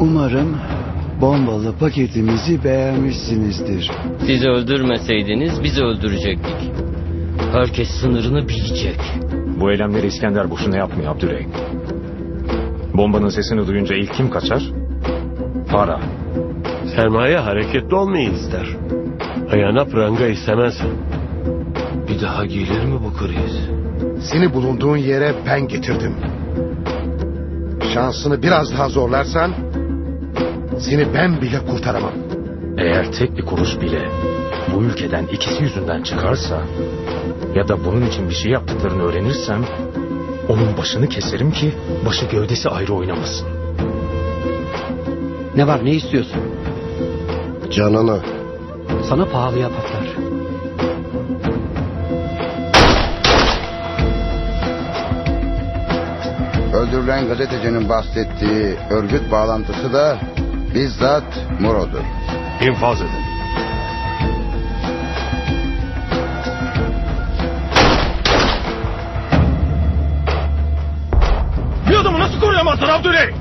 Umarım bombalı paketimizi beğenmişsinizdir. Sizi öldürmeseydiniz bizi öldürecektik. Herkes sınırını bilecek. Bu eylemleri İskender boşuna yapmıyor Abdüley. Bombanın sesini duyunca ilk kim kaçar? Para. Sermaye hareketli olmayı ister. Ayağına pranga istemez. Bir daha gelir mi bu kriz? Seni bulunduğun yere ben getirdim. Şansını biraz daha zorlarsan seni ben bile kurtaramam. Eğer tek bir kuruş bile bu ülkeden ikisi yüzünden çıkarsa ya da bunun için bir şey yaptıklarını öğrenirsem onun başını keserim ki başı gövdesi ayrı oynamasın. Ne var ne istiyorsun? Canını. Sana pahalıya patlar. Öldürülen gazetecinin bahsettiği örgüt bağlantısı da bizzat Muro'dur. İnfaz edin. Bir adamı nasıl koruyamazsın Abdüley?